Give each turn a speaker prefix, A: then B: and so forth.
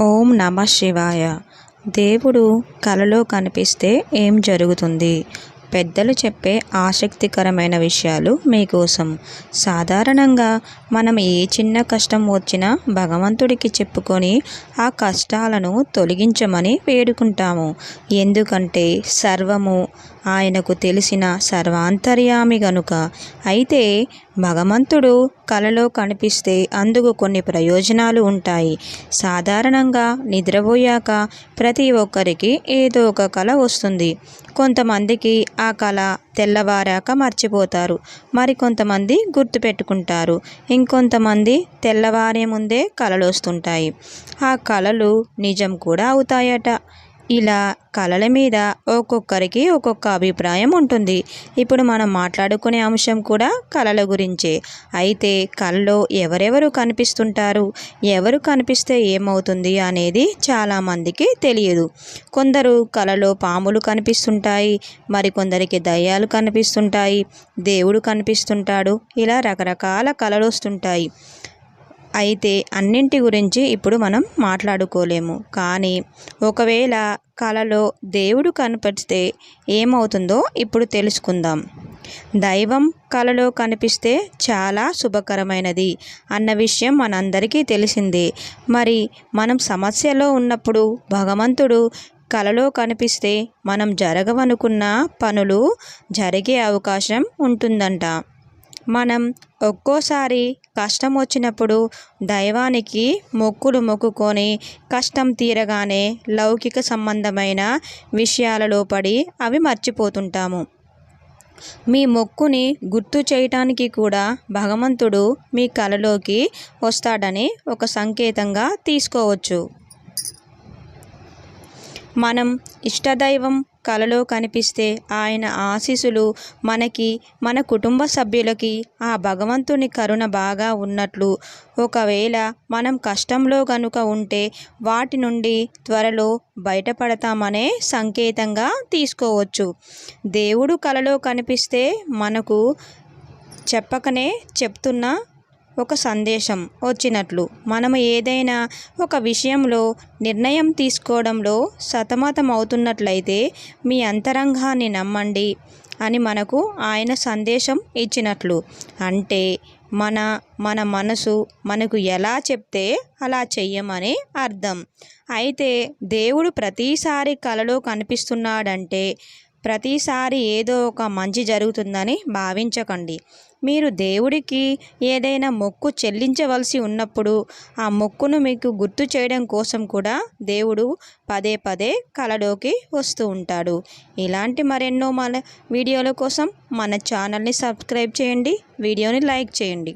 A: ఓం నమ శివాయ. దేవుడు కలలో కనిపిస్తే ఏం జరుగుతుంది? పెద్దలు చెప్పే ఆసక్తికరమైన విషయాలు మీకోసం. సాధారణంగా మనం ఏ చిన్న కష్టం వచ్చినా భగవంతుడికి చెప్పుకొని ఆ కష్టాలను తొలగించమని వేడుకుంటాము. ఎందుకంటే సర్వము ఆయనకు తెలిసిన సర్వాంతర్యామి గనుక. అయితే భగవంతుడు కలలో కనిపిస్తే అందుకు కొన్ని ప్రయోజనాలు ఉంటాయి. సాధారణంగా నిద్రపోయాక ప్రతి ఒక్కరికి ఏదో ఒక కళ వస్తుంది. కొంతమందికి ఆ కళ తెల్లవారాక మర్చిపోతారు. మరికొంతమంది గుర్తుపెట్టుకుంటారు ఇంకొంతమంది తెల్లవారే ముందే కళలు వస్తుంటాయి. ఆ కళలు నిజం కూడా అవుతాయట. ఇలా కళల మీద ఒక్కొక్కరికి ఒక్కొక్క అభిప్రాయం ఉంటుంది. ఇప్పుడు మనం మాట్లాడుకునే అంశం కూడా కళల గురించే. అయితే కళలో ఎవరెవరు కనిపిస్తుంటారు? ఎవరు కనిపిస్తే ఏమవుతుంది అనేది చాలామందికి తెలియదు. కొందరు కళలో పాములు కనిపిస్తుంటాయి మరికొందరికి దయ్యాలు కనిపిస్తుంటాయి దేవుడు కనిపిస్తుంటాడు ఇలా రకరకాల కళలు వస్తుంటాయి. అయితే అన్నింటి గురించి ఇప్పుడు మనం మాట్లాడుకోలేము. కానీ ఒకవేళ కళలో దేవుడు కనిపిస్తే ఏమవుతుందో ఇప్పుడు తెలుసుకుందాం. దైవం కళలో కనిపిస్తే చాలా శుభకరమైనది అన్న విషయం మనందరికీ తెలిసిందే. మరి మనం సమస్యలో ఉన్నప్పుడు భగవంతుడు కలలో కనిపిస్తే మనం జరగవనుకున్న పనులు జరిగే అవకాశం ఉంటుందంట. మనం ఒక్కోసారి కష్టం వచ్చినప్పుడు దైవానికి మొక్కులు మొక్కుకొని కష్టం తీరగానే లౌకిక సంబంధమైన విషయాలలో పడి అవి మర్చిపోతుంటాము. మీ మొక్కుని గుర్తు చేయటానికి కూడా భగవంతుడు మీ కలలోకి వస్తాడని ఒక సంకేతంగా తీసుకోవచ్చు. మనం ఇష్టదైవం కలలో కనిపిస్తే ఆయన ఆశీస్సులు మనకి మన కుటుంబ సభ్యులకి ఆ భగవంతుని కరుణ బాగా ఉన్నట్లు. ఒకవేళ మనం కష్టంలో కనుక ఉంటే వాటి నుండి త్వరలో బయటపడతామనే సంకేతంగా తీసుకోవచ్చు. దేవుడు కలలో కనిపిస్తే మనకు చెప్పకనే చెప్తున్న ఒక సందేశం వచ్చినట్లు మనం ఏదైనా ఒక విషయంలో నిర్ణయం తీసుకోవడంలో సతమతం అవుతున్నట్లయితే మీ అంతరంగాన్ని నమ్మండి అని మనకు ఆయన సందేశం ఇచ్చినట్లు. అంటే మన మన మనసు మనకు ఎలా చెప్తే అలా చెయ్యమని అర్థం. అయితే దేవుడు ప్రతిసారి కలలో కనిపిస్తున్నాడంటే ప్రతిసారి ఏదో ఒక మంచి జరుగుతుందని భావించకండి. మీరు దేవుడికి ఏదైనా మొక్కు చెల్లించవలసి ఉన్నప్పుడు ఆ మొక్కును మీకు గుర్తు చేయడం కోసం కూడా దేవుడు పదే పదే కలలోకి వస్తూ ఉంటాడు. ఇలాంటి మరెన్నో మన వీడియోల కోసం మన ఛానల్ని సబ్స్క్రైబ్ చేయండి వీడియోని లైక్ చేయండి.